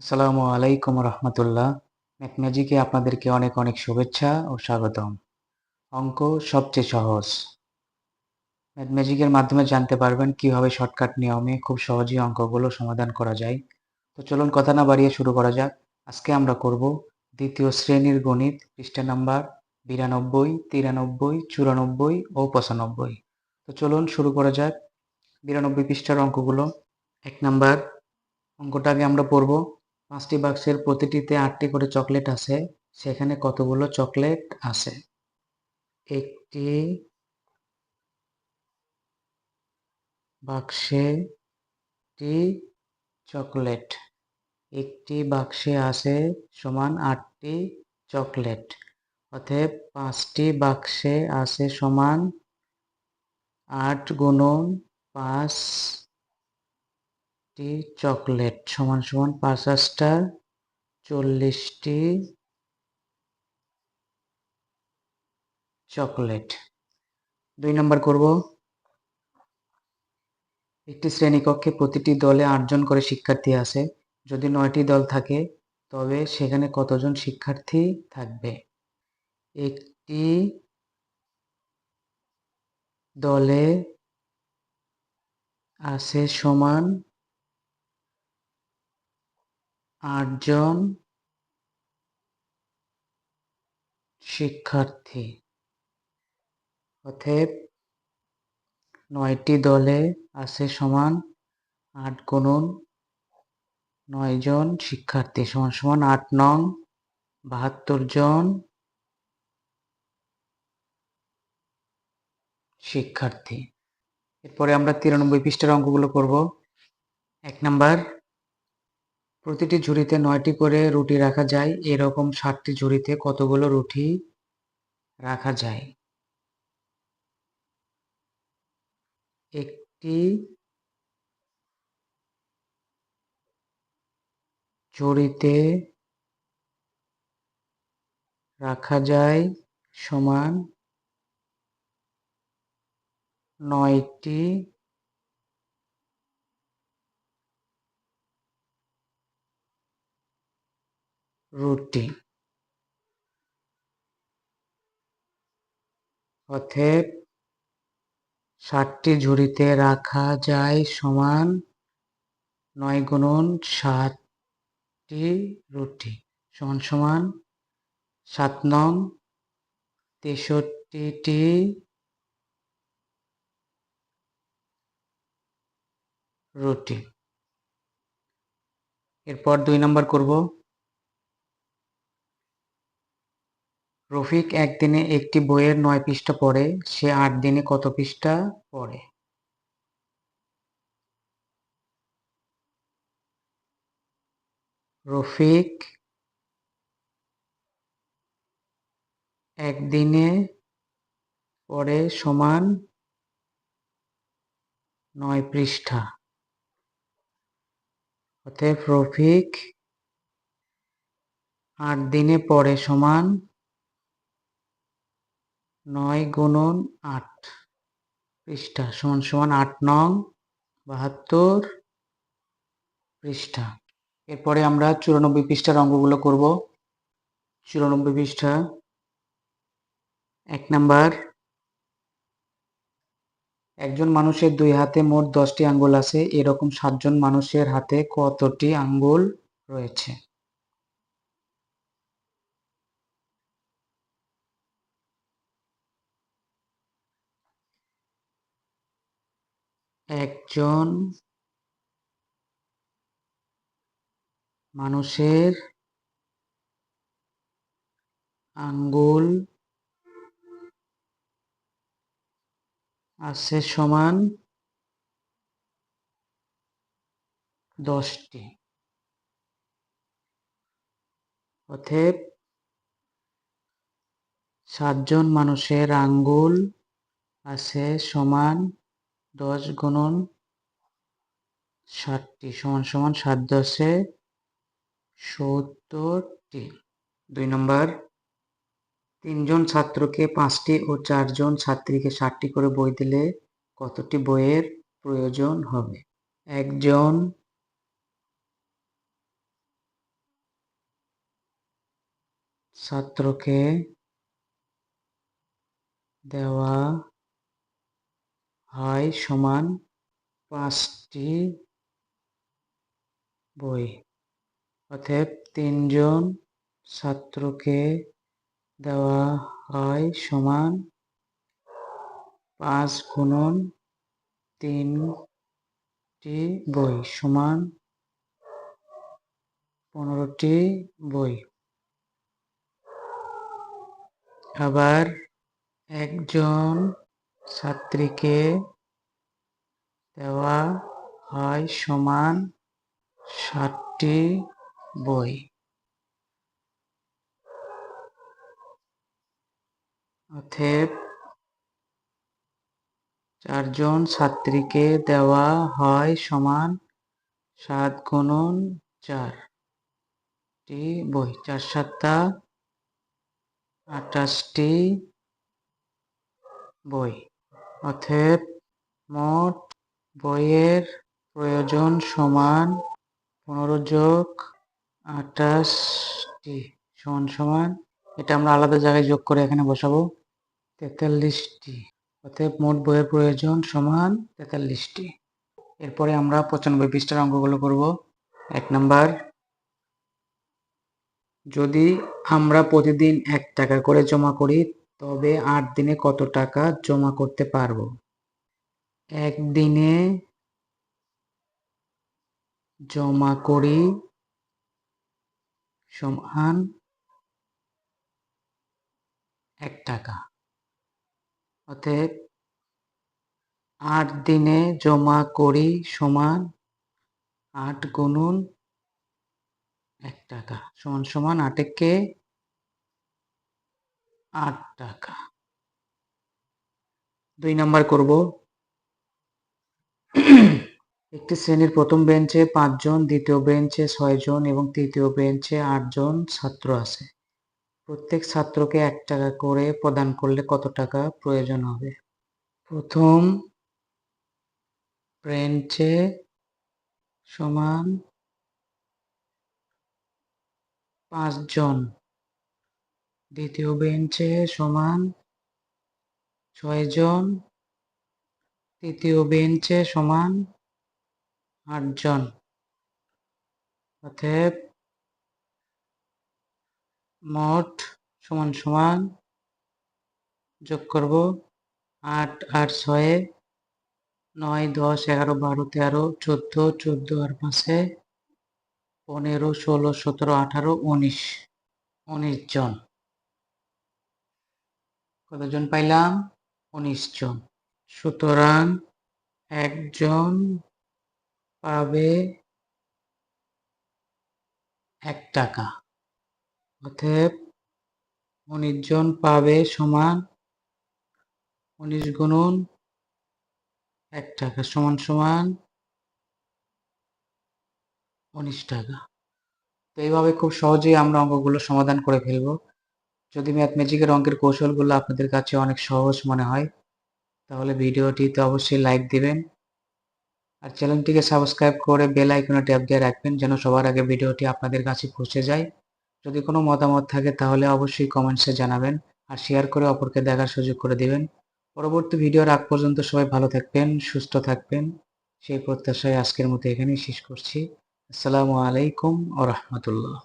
আসসালামু আলাইকুম রহমতুল্লাহ। ম্যাথম্যাজিকে আপনাদেরকে অনেক অনেক শুভেচ্ছা ও স্বাগতম। অঙ্ক সবচেয়ে সহজ। ম্যাথম্যাজিকের মাধ্যমে জানতে পারবেন কীভাবে শর্টকাট নিয়মে খুব সহজেই অঙ্কগুলো সমাধান করা যায়। তো চলুন কথা না বাড়িয়ে শুরু করা যাক। আজকে আমরা করব দ্বিতীয় শ্রেণির গণিত, পৃষ্ঠা নাম্বার বিরানব্বই, তিরানব্বই, চুরানব্বই ও পঁচানব্বই। তো চলুন শুরু করা যাক বিরানব্বই পৃষ্ঠার অঙ্কগুলো। এক নাম্বার অঙ্কটা আগে আমরা পড়ব পাঁচটি বাক্সের প্রতিটিতে আটটি করে চকলেট আছে, সেখানে কতগুলো চকলেট আছে? একটি বাক্সে চকলেট। একটি বাক্সে আছে সমান আটটি চকলেট, অতএব পাঁচটি বাক্সে আছে সমান আট গুণন পাঁচ টি চকলেট সমান সমান পাঁচ আটটা চল্লিশটি চকলেট। দুই নম্বর করব। একটি শ্রেণীকক্ষে প্রতিটি দলে আটজন করে শিক্ষার্থী আছে। যদি নয়টি দল থাকে, তবে সেখানে কতজন শিক্ষার্থী থাকবে? একটি দলে আছে সমান আটজন শিক্ষার্থী। অতএব নয়টি দলে আছে সমান আট গুণন নয় জন শিক্ষার্থী। সমান সমান আট নং বাহাত্তর জন শিক্ষার্থী। এরপরে আমরা তিরানব্বই পৃষ্ঠার অঙ্কগুলো করব। এক নাম্বার প্রতিটি ঝুড়িতে নয়টি করে রুটি রাখা যায়। এরকম ষাটটি ঝুড়িতে কতগুলো রুটি রাখা যায়? একটি ঝুড়িতে রাখা যায় সমান নয়টি রুটি। অতএব ষাটটি ঝুড়িতে রাখা যায় সমান নয় গুণন ষাটটি রুটি। সমান সমান সাত নং তেষট্টিটি রুটি। এরপর দুই নম্বর করব। রফিক একদিনে একটি বইয়ের নয় পৃষ্ঠা পড়ে, সে আট দিনে কত পৃষ্ঠা পড়ে? রফিক একদিনে পড়ে সমান নয় পৃষ্ঠা। অতএব রফিক আট দিনে পড়ে সমান নয় গুণন আট পৃষ্ঠা সমান সমান আট নং বাহাত্তর পৃষ্ঠা। এরপরে আমরা চুরানব্বই পৃষ্ঠার অঙ্কগুলো করব। চুরানব্বই পৃষ্ঠা, এক নাম্বার। একজন মানুষের দুই হাতে মোট দশটি আঙ্গুল আছে, এরকম সাতজন মানুষের হাতে কতটি আঙ্গুল রয়েছে? একজন মানুষের আঙ্গুল আছে সমান দশটি। অতএব সাতজন মানুষের আঙ্গুল আছে সমান দশ গুণন ষাটটি সমান সমান সাত দশে সত্তরটি। দুই নম্বর তিনজন ছাত্রকে পাঁচটি ও চারজন ছাত্রীকে ষাটটি করে বই দিলে কতটি বইয়ের প্রয়োজন হবে? একজন ছাত্রকে দেওয়া হয় সমান পাঁচটি বই। অতএব তিনজন ছাত্রকে দেওয়া হয় সমান পাঁচ গুণন তিনটি বই সমান পনেরোটি বই। আবার একজন ছাত্রীকে দেওয়া হয় সমান ষাটটি বই। অতএব চারজন ছাত্রীকে দেওয়া হয় সমান সাত গুণন চারটি বই। চার সাতটা আঠাশটি বই। অতএব মোট বইয়ের প্রয়োজন সমান পনেরো যোগ আঠাশটি সমান সমান। এটা আমরা আলাদা জায়গায় যোগ করে এখানে বসাবো। তেতাল্লিশটি। অতএব মোট বইয়ের প্রয়োজন সমান তেতাল্লিশটি। এরপরে আমরা পঁচানব্বই পৃষ্ঠার অঙ্কগুলো করব। এক নাম্বার, যদি আমরা প্রতিদিন এক টাকা করে জমা করি তবে আট দিনে কত টাকা জমা করতে পারব? একদিনে জমা করি সমান এক টাকা। অতএব আট দিনে জমা করি সমান আট গুণন এক টাকা। সমান সমান আটেককে আট টাকা। দুই নাম্বার করব। একটি শ্রেণির প্রথম বেঞ্চে পাঁচজন, দ্বিতীয় বেঞ্চে ছয়জন এবং তৃতীয় বেঞ্চে আটজন ছাত্র আছে। প্রত্যেক ছাত্রকে এক টাকা করে প্রদান করলে কত টাকা প্রয়োজন হবে? প্রথম বেঞ্চে সমান পাঁচজন দ্বিতীয় বেঞ্চে সমান ছয়জন তৃতীয় বেঞ্চে সমান আটজন অতএব মোট সমান সমান যোগ করব আট আট ছয়ে, নয়, দশ, এগারো, বারো, তেরো, চোদ্দ চোদ্দ আর পাঁচে পনেরো, ষোলো, সতেরো, আঠারো, উনিশ। উনিশ জন। কতজন পাইলাম? উনিশ জন। সুতরাং একজন পাবে এক টাকা। অতএব উনিশ জন পাবে সমান উনিশ গুণন এক টাকা, সমান সমান উনিশ টাকা। তো এইভাবে খুব সহজেই আমরা অঙ্কগুলো সমাধান করে ফেলব। যদি ম্যাথমেটিকের অঙ্কের কৌশলগুলো আপনাদের কাছে অনেক সহজ মনে হয়, তাহলে ভিডিওটিতে অবশ্যই লাইক দিবেন। আর চ্যানেলটিকে সাবস্ক্রাইব করে বেল আইকনে ট্যাপ দিয়ে রাখবেন যেন সবার আগে ভিডিওটি আপনাদের কাছে পৌঁছে যায়। যদি কোনো মতামত থাকে তাহলে অবশ্যই কমেন্টসে জানাবেন আর শেয়ার করে অপরকে দেখার সুযোগ করে দিবেন। পরবর্তী ভিডিওর আগ পর্যন্ত সবাই ভালো থাকবেন, সুস্থ থাকবেন। সেই প্রত্যাশায় আজকের মতো এখানেই শেষ করছি। আসসালামু আলাইকুম ও রহমতুল্লাহ